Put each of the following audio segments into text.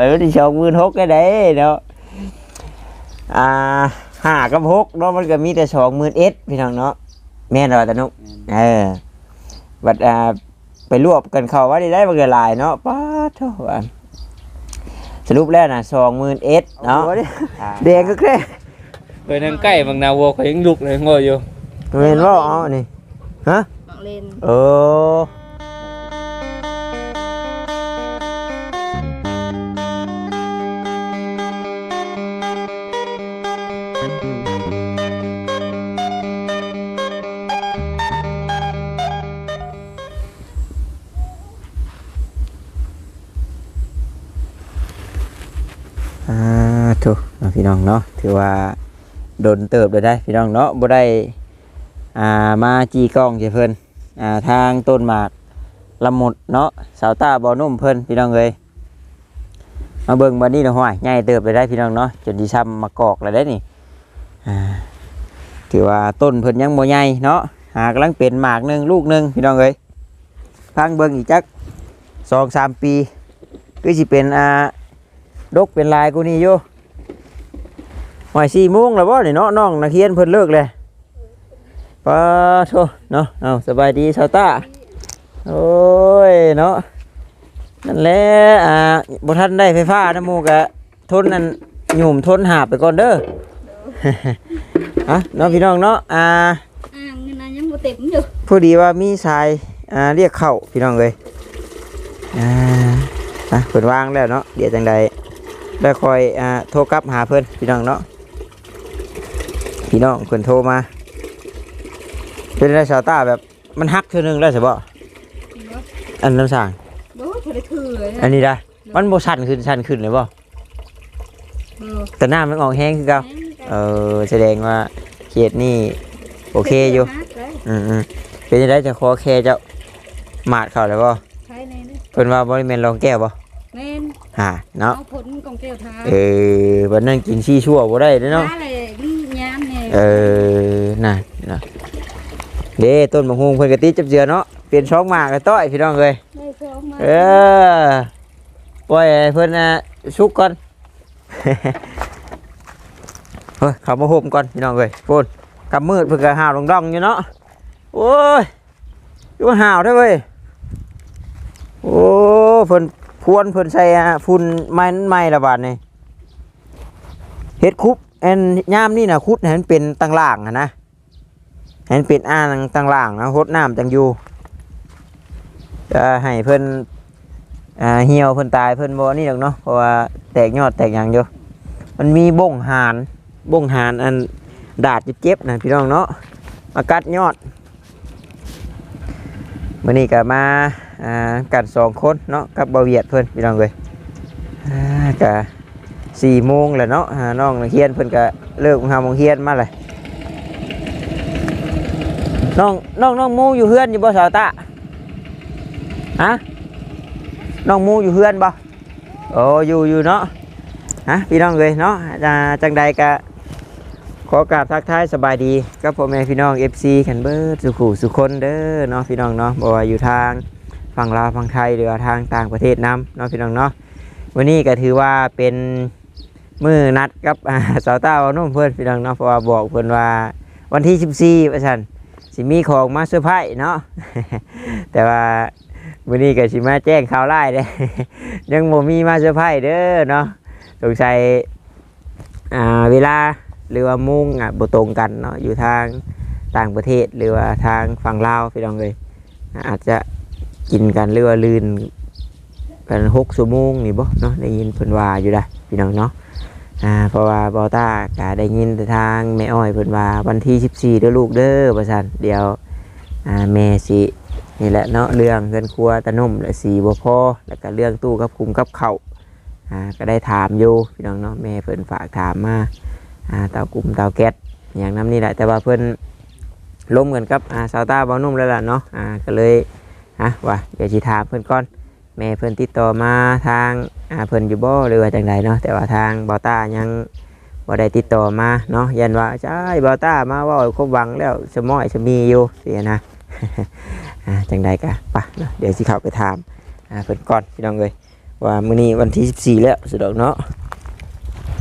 เออที่สองหมื่นหกก็ได้เนาะอ่าห้ากับหกเนาะมันก็มีแต่สองหมื่นเอ็ดพี่น้องเนาะแม่นเหรอตานุเออบัดอ่าไปรวบกันเข้าว่าได้ได้บ่เกินหลายเนาะป้าดโทว่าสรุปแล้วน่ะสองหมื่นเอ็ดเนาะแดงก็แค่ไปนั่งใกล้บางนาวัวเขายังลุกเลยงออยู่เห็นว่าอ๋อนี่ฮะมักเล่นเออ พี่น้องเนาะถือว่าโดนเติบเลยได้พี่น้องเนาะบ่ได้อ่ามาจีกล้องเจเพิ่นอ่าทางต้นหมากลำหมดเนาะสาวตาบอนุ่มเพิ่นพี่น้องเลยมาเบิ่งบัดนี้เนาะห้อยใหญ่เติบไปได้พี่น้องเนาะจนดีซ้ำมากอกแล้วได้นี่อ่าถือว่าต้นเพิ่นยังบ่ใหญ่เนาะหากำลังเป็นหมากหนึ่งลูกหนึ่งพี่น้องเอ้ยพังเบิ่งอีกจักสองสามปีคือสิเป็นอ่าดกเป็นลายกูนี่อยู่ หอยสี่โมงแล้วบ่นี่เนาะน้องนักเรียนเพิ่นเลิกเลยปาโทเนาะเอาสบายดีชาวต้าโอ้ยเนาะนั่นแหละอ่าบ่ทันได้ไฟฟ้านะหมูกะทนนั่นหยุ่มทนหาบไปก่อนเด้ออะเนาะพี่น้องเนาะอ่าอ่างนี่นะยังบ่เต็มอยู่พอดีว่ามีสายอ่าเรียกเข้าพี่น้องเลยอ่าอะเพิ่นวางแล้วเนาะเดี๋ยวจังใดได้คอยอ่าโทรกลับหาเพิ่นพี่น้องเนาะ พี่น้องเพิ่นโทรมา เป็นไรชาวต้าแบบมันหักเท่านึงแล้วใช่บ่อันน้ำสางบ่บ่ได้ถือเลยอันนี้ได้มันโบชันขึ้นชันขึ้นเลยบ่บ่แต่หน้ามันออกแห้งคือเก่าเออแสดงว่าเขตนี่โอเคอยู่ อืมอืมเป็นยังไงจะคอแค่เจ้าหมาดเขาเลยบ่ใช้ในนี่เพิ่นว่าบริเวณรองแก้วบ่แม่นฮ่าเนาะเอาผลกองแก้วทาเออบัดนั้นกินซี่ชั่วบ่ได้เด้อเนาะ เนี่ยเออน่ะน่ะเด้ต้นมะฮุงเพิ่นก็ติดจับเจือเนาะเปลี่ยนช่องหมากก็ต้อยพี่น้องเอ้ยได้สองมาเออปล่อยให้เพิ่นน่ะสุกก่อนเฮ้ยเขามาห่มก่อนพี่น้องเอ้ยพูนกำมืดเพิ่นก็หาวดองๆอยู่เนาะโอ้ยอยู่หาวได้อเว้ยโอ้เพิ่นพวนเพิ่นใส่อะฝุ่นไม้นั้นไม้ละบาดนี่เฮ็ดคุบ แอนย่ามนี่นะคุดให้มันเป็นตังล่างอะนะให้มันเป็นอ่างตังล่างนะหดน้ำจังอยู่จะให้เพิ่นอ่าเหี่ยวเพิ่นตายเพิ่นบ่นี่ดอกเนาะเพราะว่าแตกยอดแตกหยังอยู่มันมีบ่งหานบ่งหานอันดาดเจ็บๆนะพี่น้องเนาะมากัดยอดมื้อนี้ก็มาอ่ากันสองคนเนาะกับบาเวียดเพิ่นพี่น้องเอ้ยอ่าก็ สี่โมงแหล้วเนาะอ่าน้องเรียนเพิ่นก็เลิกหาโมงเรียนมาเลยน้องน้องน้องมูอยู่เฮือนอยู่บ่สาวตาฮะน้องมูอยู่เฮือนบ่โอ้อยู่อยู่เนาะฮะพี่น้องเลยเนาะจังใดกะขอกราบทักทายสบายดีกับพ่อแม่พี่น้อง FC ขันเบิร์ดสุขุสุคนเด้อเนาะพี่น้องเนาะบ่ว่าอยู่ทางฝั่งลาวฝั่งไทยหรือทางต่างประเทศนํเนาะพี่น้องเนาะวันนี้ก็ถือว่าเป็น มือนัดกับสาวต้าวนุ่มเพื่อนพี่น้องเนาะเพราะว่าบอกเพื่อนว่าวันที่14ว่าซั่นสิมีของมาเซอร์ไพรส์เนาะแต่ว่าวันนี้ก็สิมาแจ้งข่าวไล่เด้ยังบ่มีมาเซอร์ไพรส์เด้อเนาะสงสัยอ่าเวลาหรือว่ามุ่งอะบ่ตรงกันเนาะอยู่ทางต่างประเทศหรือว่าทางฝั่งลาวพี่น้องเลยอาจจะกินกันหรือว่าลืนกันหกชั่วโมงนี่บ่เนาะได้ยินเพิ่นว่าอยู่ได้พี่น้องเนาะ อ่าเพราะว่าบอต้าก็ได้ยินแต่ทางแม่อ้อยเพิ่นว่าวันที่ 14เด้อลูกเด้อว่าซั่นเดี๋ยวอ่าแม่สินี่แหละเนาะเรื่องเงินครัวตะนุ่มและสีบัวพ่อแล้วก็เรื่องตู้กับคุมกับเขาอ่าก็ได้ถามอยู่พี่น้องเนาะแม่เพิ่นฝากถามมาอ่าเตากลุ่มเตาแก๊สอย่างนั้นนี่แหละแต่ว่าเพิ่นล้มกันกับอ่าสาวตาบ่าวนุ่มแล้วล่ะเนาะอ่าก็เลยฮะว่าเดี๋ยวสิถามเพิ่นก่อน แม่เพิ่นติดต่อมาทางอ่าเพิ่นอยู่บ่หรือว่าจังใดเนาะแต่ว่าทางบ่าวตายังบ่ได้ติดต่อมาเนาะยันว่าใช่บ่าวตามาเว่าครบหวังแล้วสมอยสมีอยู่เสียนะ อ่าจังใดกะปะเนาะเดี๋ยวสิเข้าไปถามอ่าเพิ่นก่อนพี่น้องเลยว่ามื้อนี้วันที่ 14 แล้วสุดอกเนาะ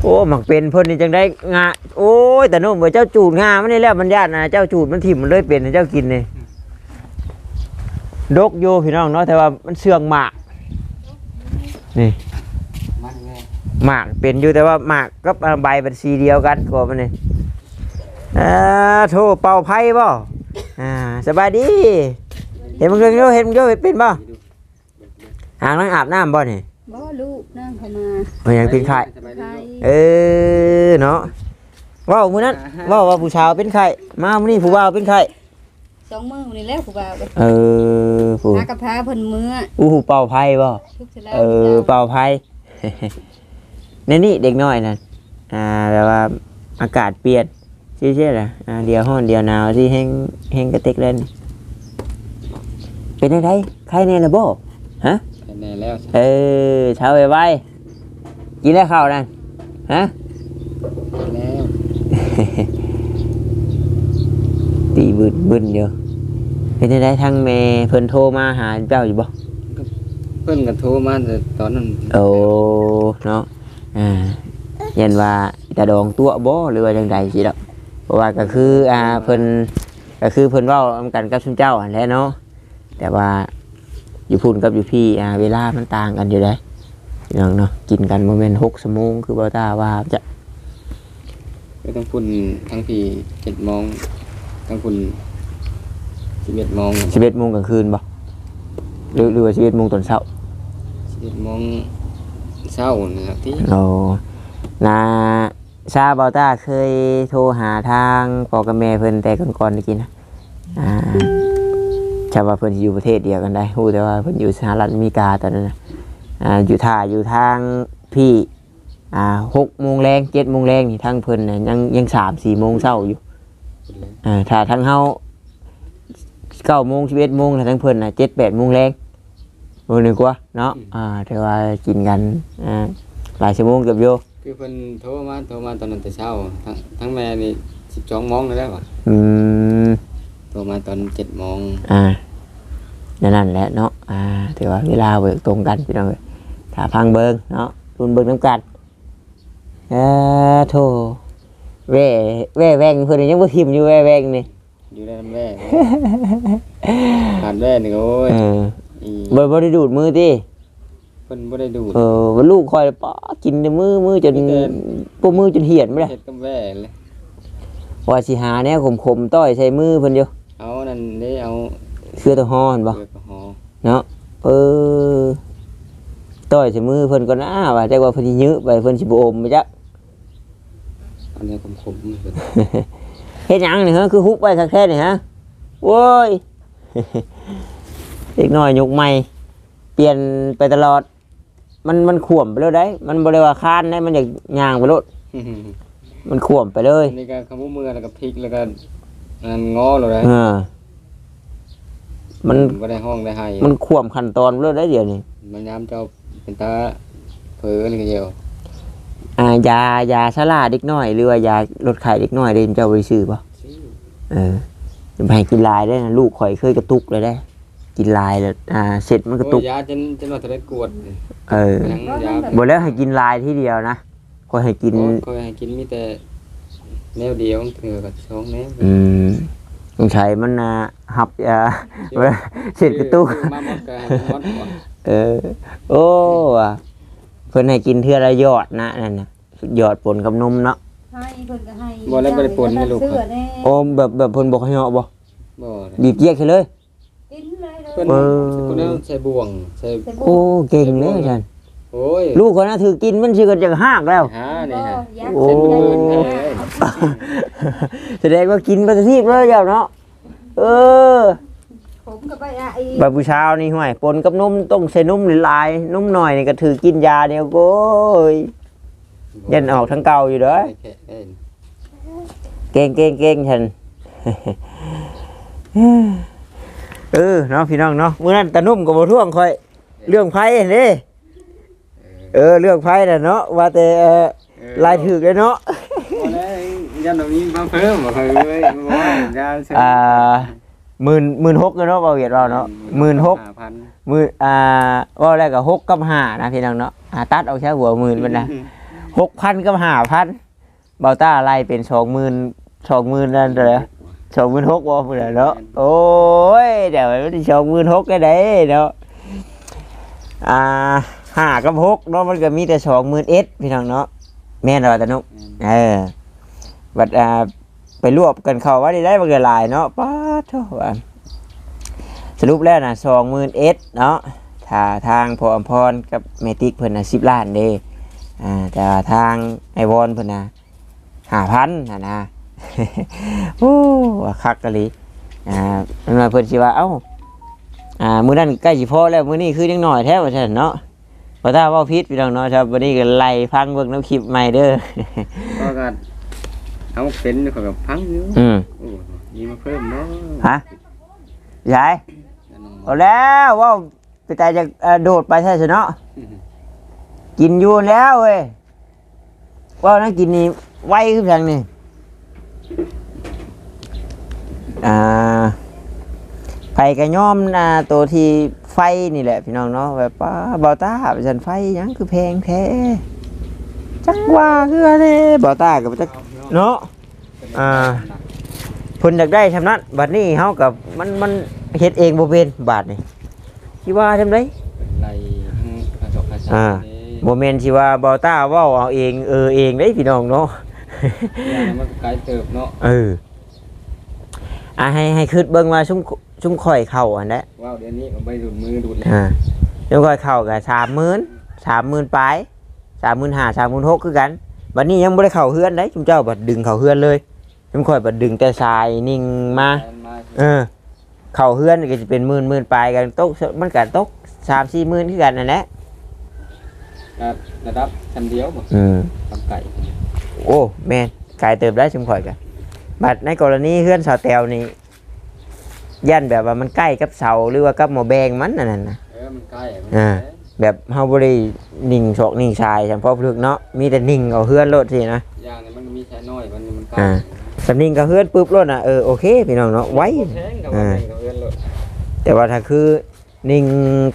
โอ้หมักเป็นเพิ่นนี่จังได้งาโอ้ยแต่นุ่มว่าเจ้าจูดงามันนี่แล้วมันญาตินะเจ้าจูดมันถิ่มมันเลยเป็นให้เจ้ากินนี่ ดกอยู่พี่น้องเนาะแต่ว่ามันเสื่องหมากนี่มันแม่หมากเป็นอยู่แต่ว่าหมากกับใบเป็นสีเดียวกันกว่ามันนี่อ่าโทรเป่าไพ่บ่อ่าสบายดี เห็นมึงเรื่องโยเห็นมึงโยเป็นบ่หางนั่งอาบน้ำบ่นี่บ่ลูกนั่งเข้ามามันยังเป็นไข่สบายใคดีรลูกเออเนาะเว้าวมื้อนั้นเว้าวว่าผู้ชาวเป็นไข่มามื้อนี้ผู้บ่าวเป็นไข่ สองมือนี่แหล้วผู้บ่าวก็เออผู้หากระพาเพิ่นมื้ออู้หูเป่าไพ่บ่ทุกเสร็จแล้วเออเป่าไพ่นี่นี่เด็กน้อยนั่นอ่าแบบว่าอากาศเปลี่ยนชื่อชื่ออะไรอ่าเดียวห้อนเดียวหนาวที่แห้งแห้งกระเต็กเล่นเป็นยังไงใครในระบบฮะแน่แล้วเออเช้าไปไว้กินได้ข้าวนั่นฮะแล้วตี บึนบึนเดียวเป็นยังไงทางเมเพิ่นโทรมาหาเจ้าอยู่บ่เพิ่นก็โทรมาแต่ตอนนั้นโอ้เนาะอ่ายันว่าจะดองตัวบ่หรือว่าจังใดสิดอกเพราะว่าก็คืออ่าเพิ่นก็คือเพิ่นเว้านำกันกับซุมเจ้าหั่นแหละเนาะแต่ว่าอยู่พุ่นกับอยู่พี่อ่าเวลามันต่างกันอยู่ได้พี่น้องเนาะกินกันโมเมนต์หกชั่วโมงคือบ่ตาว่าจะก็ต้องพุ่นทั้งพี่7โมงทั้งพุ่น11โมงสิบเอ็ดโมงกลางคืนบ่หรือหรือว่าสิบเอ็ดโมงตอนเช้า11โมงเช้านะครับที่โอ้นาซาบอต้าเคยโทรหาทางปอกับแม่เพิ่นแต่ก่อนๆได้กินนะอ่าชาวว่าเพิ่นสิอยู่ประเทศเดียวกันได้ฮู้แต่ว่าเพิ่นอยู่สหรัฐอเมริกาตอนนั้นนะอ่าอยู่ท่าอยู่ทางพี่อ่าหกโมงแรงเจ็ดโมงแรงนี่ทางเพิ่นน่ะยังยังสามสี่โมงเช้าอยู่ อ่าถ้าทางเฮาเก้าโมงสิบเอ็ดโมงถ้าทางเพิ่นน่ะเจ็ดแปดโมงแรงโมงหนึ่งกว่าเนาะอ่าแต่ว่ากินกันอ่าหลายชั่วโมงเกือบอยู่คือเพิ่นโทรมาโทรมาตอนนั้นแต่เช้าทั้งทั้งแม่นี่12โมงแล้วว่ะอืมโทรมาตอน7โมงอ่านั่นนั่นแหละเนาะอ่าถือว่าเวลาเบิกตรงกันพี่น้องเอ้ยถ้าพังเบิงเนาะรุนเบิงน้ำกันเออโธ่ แว่แว่แวงเพื่อนยังบ่ทิมอยู่แว่แวงนี่อยู่ได้แม่ผ่านแม่นี่ก็โอ้ยเอออีบ่บ่ได้ดูดมือติเพิ่นบ่ได้ดูดเออว่าลูกคอยป้ากินแต่มือมือจนกินแต่พวกมือจนเหี่ยนบ่ได้เฮ็ดกับแม่เลยว่าสิหาแนวขมๆต้อยใส่มือเพิ่นอยู่เอานั่นได้เอาเสื้อตะฮอเห็นบ่แอลกอฮอล์เนาะเออต้อยใส่มือเพิ่นก็น่าว่าจักว่าเพิ่นสิยื้อไปเพิ่นสิบ่อมไปจัก อันนี้ขมๆเพิ่นเฮ็ดหยังนี่ฮะคือฮุบไว้คักแท้นี่ฮะโว้ยเด็กน้อยยุคใหม่ เปลี่ยนไปตลอด มันมันข่วมไปเลยได้ มันบ่ได้ว่าคานได้มันอยากย่างไปโลดมันข่วมไปเลยอันนี้ก็ขมูมือแล้วก็พริกแล้วก็อันงอเลยนะเออมันบ่ได้ห้องได้ให้มันข่วมขั้นตอนไปเลยได้เดี๋ยวนี้มันยามเจ้าเป็นตาเผลอนี่ก็เดียว อ่ายายาชะลาเด็กน้อย หรือว่ายาลดไข้เด็กน้อยได้เจ้าไปซื้อป่ะเออจะไปให้กินลายได้นะลูกข่อยเคยกระตุกเลยได้ กินลายแล้วอ่าเสร็จมันกระตุกโอ้ยยาจนจนว่าจะได้กวดเออหนังยาบอกแล้วให้กินลายที่เดียวนะคอยให้กินโอ้ยเคยให้กินมีแต่แนวเดียวเถือกับสองแนวอืมสงสัยมันนะหับอ่าเสร็จกระตุกมาหมดก็ให้หมดก่อนเออโอ้ว่ะ เพิ่นให้กินเทื่อละหยอดนะนั่นนะหยอดปนกับนมเนาะให้เพิ่นก็ให้บ่แล้วบ่ได้ปนให้ลูก เสื้คอรับแน่โอ้แบบแบบเพิ่นบอกให้เหาะบ่บ่ได้บีบเยียกให้เลย กินเลยเลยเพิ่นเออ คนนั้นใส่บ่วงใส่โอ้เก่งเลยอาจารย์โอ้ยลูกคนน่ะถือกินมันสิก็จะหากแล้ว หานี่ฮะอยากโอ้กินเพิ่นเลเลยยแสดงว่ากินปฏิทินเลยเจ้าเนาะเออ ผมก็ไปอะอีแบบผู้เช้านี่ห่วยปนกับนมต้องใส่นมหลายๆนมหน่อยนี่ก็ถือกินยาเดียวโก้ยยันออกทั้งเก่าอยู่เด้อแค่เอ้ยเก่งเก่งเก่งฉัน เออเนาะพี่น้องเนาะมื้อนั้นตานุ่มก็บ่ท่วงค่อย เรื่องไผเด้เออเรื่องไผน่ะเนาะว่าแต่เอ่อลายถือเลยเนาะ บ่ได้ยันตรงนี้มาเพิ่มบ่เคยเว้ยบ่ว่ายาเสพอ่า หมื่นหมื่นหกเนาะเบาเวียดเราเนาะหมื่นหกพันหมื่นอ่าว่าแรกก็หกกับห้านะพี่น้องเนาะอ่าตัดเอาแค่หัวหมื่นมันนะหกพันกับห้าพันเบาต้าไล่เป็นสองหมื่นสองหมื่นนั่นเลยสองหมื่นหกว่าเพื่อนเนาะโอ้ยเดี๋ยวมันสองหมื่นหกก็ได้เนาะอ่าห้ากับหกเนาะมันก็มีแต่สองหมื่นเอ็ดพี่น้องเนาะแม่นเราแต่นุกเออบัดอ่าไปรวบกันเข้าว่าได้ได้บางหลายเนาะป้าด โทว่าสรุปแล้วนะสองหมื่นเอสเนาะถ้าทางพออมพรกับเมติกเพิ่นนะสิบล้านเด้อ่าแต่ว่าทางไอวอนเพิ่นนะห้าพันนะนะโอ้ว่าคักกะลีอ่าเพิ่นว่าเพิ่นสิว่าเอ้าอ่ามื้อนั้นใกล้สิพอแล้วมื้อนี้คือยังน้อยแท้ว่าซั่นเนาะบ่ถ้าเว้าผิดพี่น้องเนาะครับวันนี้ก็ไล่ฟังเบิ่งน้ำคลิปใหม่เด้อก็ก็เอาเป็นเขากับพังอยู่อืมโอ้ มีมาเพิ่มเนาะฮะยายแล้วน้องเอาแล้วว่าไปแต่จะเอ่อโดดไปใช่ไหมเนาะกินอยู่แล้วเว้ยว่านั่นกินนี่ไวขึ้นทางนี่อ่าไฟกระย่อมนะตัวที่ไฟนี่แหละ พี่น้องเนาะแบบป้าเบาต้าไปฉันไฟหยังคือแพงแท้จักว่าคืออะไรเบาต้ากับจักเนาะอ่า เพิ่นอยากได้ทำนั้นบัดนี้เฮากับมันมันเฮ็ดเองบ่เป็นบาดนี่สิว่าทำไดไล่ทั้งกระจกกระจกอ่าบ่แม่นสิว่าเบาต้าเว้าเอาเองเออเองเด้พี่น้องเนาะเนี่ยมันไกลเติบเนาะเอออะให้ให้คิดเบิ่งว่าชุมชุมข่อยเข้าอันนั้นว้าวเดี๋ยวนี้มันไปดูดมือดูดเลยอ่าชุมข่อยเข้าก็30,000 30,000ปลาย35,000 36,000คือกันบัดนี้ยังบ่ได้เข้าเฮือนเด้ชุมเจ้าบัดดึงเข้าเฮือนเลย ชุมข่อยบัดดึงแต่ทรายนิ่งมามาเออ เข้าเฮือนก็จะเป็นหมื่นหมื่นปลายกันตกมันก็ตกสามสี่หมื่นคือกันนั่นแหละระดับชั้นเดียวบ่อืมทำไก่โอ้แม่นกายเติบได้ชุมข่อยกันบัดในกรณีเฮือนเสาแตวนี่ย่านแบบว่ามันใกล้กับเสาหรือว่ากับหมอแบงมันนั่นน่ะเออมันใกล้มันอ่าแบบเฮาบ่ได้นิ่งโศกนิ่งชายเฉพาะพลึกเนาะมีแต่นิ่งเอาเฮือนรถสินะอย่างนี้มันมีใช้น้อยมันมันใกล้อ่า สำนิ่งกับเฮือนปุ๊บรถน่ะเออโอเคพี่น้องเนาะไว้แพงกับว่าแพงกับเอื้อนเลยแต่ว่าถ้าคือนิ่ง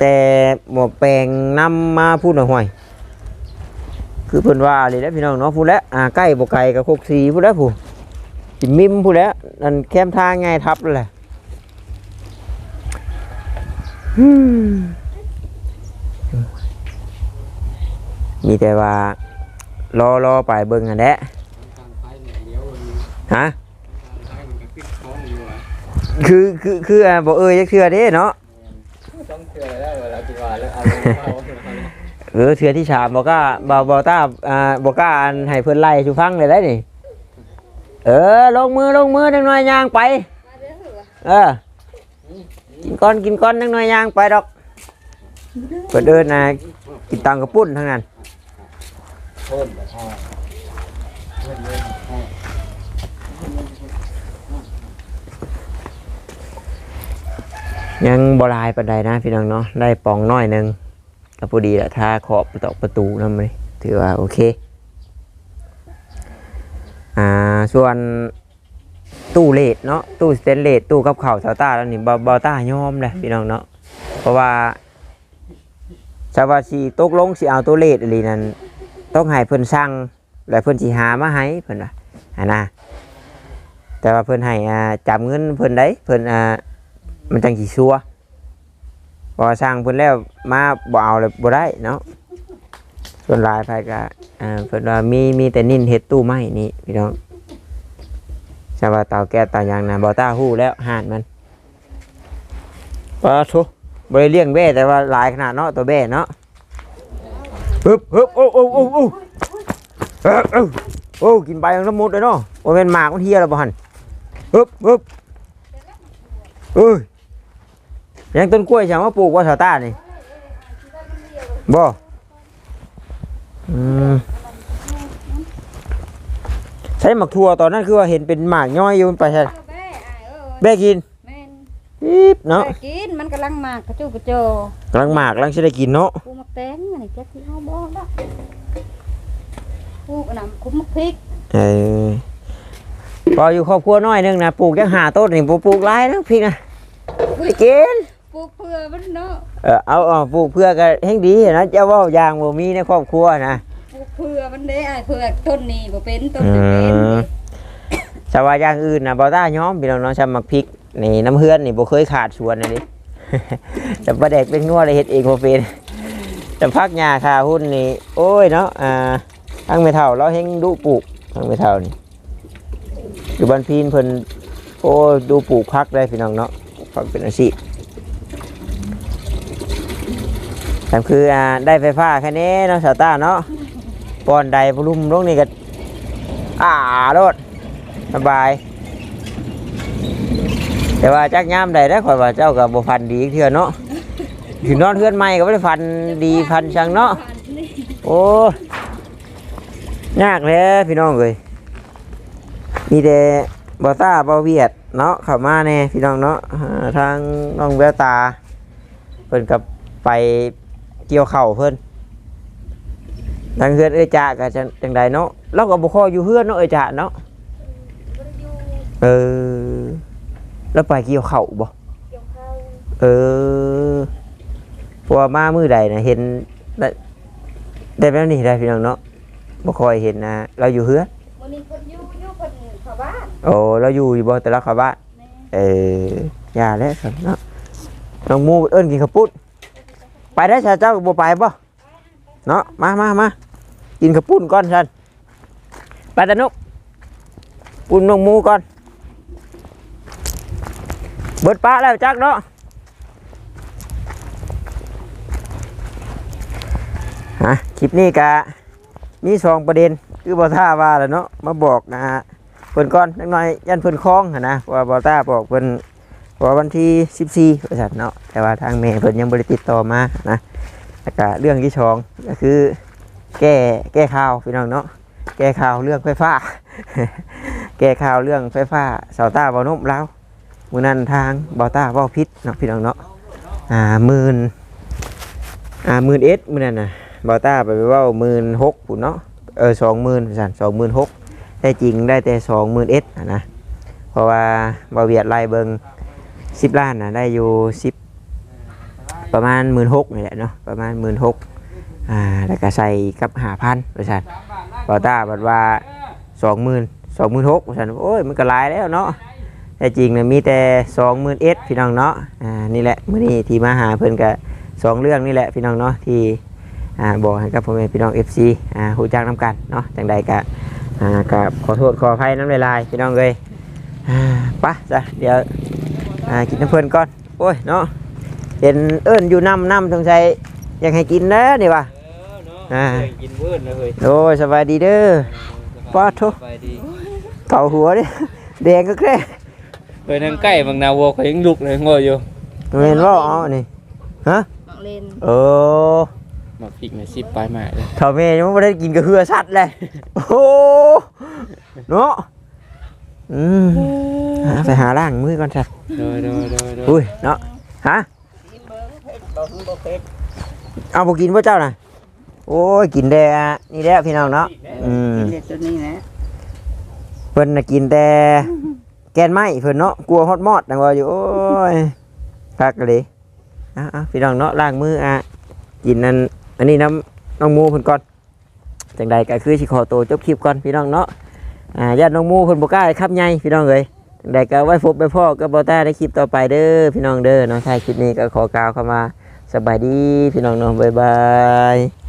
แต่หมอแปลงนำมาพูดหน่อยห่วยคือเพิ่นว่าเลยแหล้วพี่น้องเนาะพูดแล้วอ่าใกล้บ่ไกลกับโคกสีพูดแล้วผู้สิมิมพูดแล้วนั่นแคมทางง่ายทับเลยแหละฮึ่มมีแต่ว่ารอรอไปเบิ่งอันแหละ ฮะทางซ้ายมันก็ขึ้นคล้องอยู่อะคือคือคืออ่าบ่เอ่ยจักเทื่อเด้เนาะต้องเชื่อได้เวลาที่ว่าแล้วเอาลงเอาเออเทื่อที่สามบอกล้าบาบอต้าอ่าบอกล้าอันให้เพิ่นไล่ชูฟังเลยได้นี่ เออลงมือลงมือจังหน่อยย่างไปเออกินก้อนกินก้อนจังหน่อยย่างไปดอกเพิ่นเดินนะกินตังกระปุ้นทั้งนั้น เพิ่มแบบว่าเพิ่มเพิ่มเพิ่ม ยังบลายปานใดนะพี่น้องเนาะได้ปองน้อยหนึงก็พอดีแหละถ้าขอบประตูประตูนำเลยถือว่าโอเค อ่าส่วนตู้เลดเนาะตู้สเตนเลสตู้กับเข่าวชาต้าแล้วนี่บอบอต้ายอมเลยพี่น้องเนาะเพราะว่าชาวาสีตกลงสิเอาตู้เลดอะไรนั้นต้องให้เพิ่นสั่งแล้วเพิ่นสิหามาให้เพิ่นว่าอ่านะแต่ว่าเพิ่นให้อ่าจับเงินเพิ่นได้เพิ่นอ่า มันจังสิชัวพอสั่งเพิ่นแล้วมาบ่เอาเลยบ่ได้เนาะส่วนลายไปก็อ่าเพิ่นว่ามีมีแต่นิ่นเฮ็ดตู้ไม้นี่พี่น้องชาวาเตาแก้วเตายางนะบอต้าหู้แล้วห่านมันปลาทุบริเลี้ยงแบ่แต่ว่าหลายขนาดเนาะตัวแบ่เนาะฮึบฮึบโอ้โอ้โอ้โอ้เอ้าเอ้าโอ้กินใบของน้ำมุดเลยเนาะโอ้เป็นหมากมันเฮียแล้วบ่หันฮึบฮึบเอ้ย ยังต้นกล้วยฉันว่าปลูกว่าชาวต้านี่บ่อืมใช้หมักทั่วตอนนั้นคือว่าเห็นเป็นหมากย่อยอยู่มันไปใช่แม่อ้ายเอ้ยแบกินแม่นอีบเนาะแม่กินมันกำลังมากกระจูกระโจกำลังหมากกำลังจะได้กินเนาะกูมักแตงอันนี้จักที่เฮาบ่ดอกกูกนำคุมมักพริกเออพออยู่ครอบครัวน้อยหนึงนะปลูกยังหาต้นนี่บ่ปลูกหลายนะพี่นะบ่ได้กิน ปลูกเพื่อมันเนาะเออเอาเอาปลูกเพื่อก็แห่งดีนะเจ้าเว่าอย่างบ่มีในครอบครัวนะปลูกเพื่อมันได้อ้ายเพื่อต้นนี้บ่เป็นต้นนี้เป็นอืมแต่ว่าอย่างอื่นนะบ่ต้ายอมพี่น้องเนาะชำมักพริกนี่น้ำเฮือนนี่บ่เคยขาดสวนเลยดิ แต่ประเด็กเป็นงัวเลยเฮ็ดเองบ่เป็นแต่พักหญ้าคาหุ้นนี่โอ้ยเนาะอ่าทั้งไม่เท่าเราเฮงดูปลูกทั้งไม่เท่านี่อยู่บ้านพีนเพิ่นโอ้ดูปลูกพักได้พี่น้องเนาะปลูกพักเป็นอาชีพ แต่คืออ่าได้ไฟฟ้าแค่นี้เนาะสาวต้าเนาะปอนใดพลุ่มลงนี่ก็อ่ารถสบาย แต่ว่าจักย่ามใดได้ข่อยว่าเจ้ากับบ่ฟันดีเทื่อเนาะถึงนอนเพื่อนใหม่ก็บ่ได้ฟันดีฟันชังเนาะโอ้ยากเลยพี่น้องเอ้ยมีแต่บ่ตาบ่เวียดเนาะเข้ามาแน่พี่น้องเนาะทางน้องแววตาเพิ่นกับไป เกี่ยวเข่าวเพิ่นทางเฮือนเอ้ยจ่าก็จังจังใดเนาะเราก็บ่ค่อยอยู่เฮือนเนาะเอ้ยจ่าเนาะเออแล้วไปเกี่ยวเข่าวบ่เออเพราะว่ามามือใดนะเห็นได้ได้แบบนี้ได้พี่น้องเนาะบ่ค่อยเห็นนะเราอยู่เฮือนวันนี้เพิ่นอยู่อยู่เพิ่นเข้าบ้านโอ้เราอยู่อยู่บ่แต่ละเข้าบ้านแม่เออย่าแล้วครับเนาะน้องหมูเอิ้นกินข้าวปุ้น ไปได้ชาเจ้าบ่ไปบ่เนาะมามามากินข้าวปุ้นก่อนฉันไปตะนุกปุ้นนงมูก่อน เบิดปลาแล้วจักเนาะฮะคลิปนี้กะมีสองประเด็นคือบ่ท่าว่าแหล้วเนาะมาบอกนะฮะเพิ่นก่อนจักหน่อยยันเพิ่นคล้องนนะว่าบอต้าบอกเพิ่น ว่าวันที่ 14บริษัทเนาะแต่ว่าทางแม่เพิ่นยังบ่ได้ติดต่อมานะแล้วก็เรื่องที่สองก็คือ แก้แก้ข่าวพี่น้องเนาะแก้ข่าวเรื่องไฟฟ้า แก้ข่าวเรื่องไฟฟ้าเสาต้าบ่นมแล้วมือนั้นทางบ่ต้าเว้าผิดเนาะพี่น้องเนาะอ่าหมื่นอ่าหมื่นเอสมือนั้นน่ะบ่ต้าไปเว้าหมื่นหกพุ่นเนาะเออ20,000ซั่น26,000ได้จริงได้แต่สองหมื่นเอสนะเพราะว่าบาเวียดไล่เบิง สิบล้านนะได้อยู่สิบประมาณหมื่นหกนี่แหละเนาะประมาณหมื่นหกอ่าแล้วก็ใส่กับหาพันบริษัทบอต้าบัดว่าสองหมื่นสองหมื่นหกบริษัทโอ้ยมันก็หลายแล้วเนาะแต่จริงนะมีแต่สองหมื่นเอสพี่น้องเนาะอ่านี่แหละมื่อนี้ที่มาหาเพิ่นกับสองเรื่องนี่แหละพี่น้องเนาะที่อ่าบอกให้กับพ่อแม่พี่น้องเอฟซีอ่าหูจักน้ำกันเนาะจังใดกะอ่ากับขอโทษขออภัยน้ำลายๆพี่น้องเลยอ่าปะจ้ะเดี๋ยว อ่ากินน้ำเพลินก่อนโอ้ยเนาะเห็นเอิ้นอยู่น้ำน้ำสงสัยอยากให้กินนะนี่ว่ะ อ่า กินเวิร์ดนะเฮ้ยโอ้ยสบายดีเด้อ ป้าโถ่สบายดีเผาหัวดิแดงก็แค่เฮ้ยนั่งใกล้บางนาวัวเขายังลุกเลยงออยู่เห็นว่าอ๋อนี่ฮะบังเลนโอ้มาพริกในซิปปลายไม้เลยเถ่าแม่ยังไม่ได้กินกระเฮือสัตว์เลยโอ้โหเนาะอืมหาไปหาล่างมือก่อนจ้ะ โดยโดยโดยโดยอุ้ยเนาะฮะเอาบกินพ่เจ้าน่ะโอ้ยกินแต่นี่แหละพี่น้องเนาะอืมเด็ดตัวนี้นะเพิ่นน่ะกินแต่แกนไม้เพิ่นเนาะกลัวฮอดมอดดังว่าอยู่โอ้ยคักเลยอะพี่น้องเนาะล้างมืออะกินนั่นอันนี้น้ำน้องมูเพิ่นก่อนจังใดก็คือสิขอตัวจบคลิปก่อนพี่น้องเนาะอ่าญาติน้องมูเพิ่นบ่กล้าให้ครับใหญ่พี่น้องเอ้ย จังใดก็ไว้พบไปพ่อกับบอต้าในคลิปต่อไปเด้อพี่น้องเด้อน้องชายคลิปนี้ก็ขอกล่าวคำว่าสบายดีพี่น้องน้องบายบาย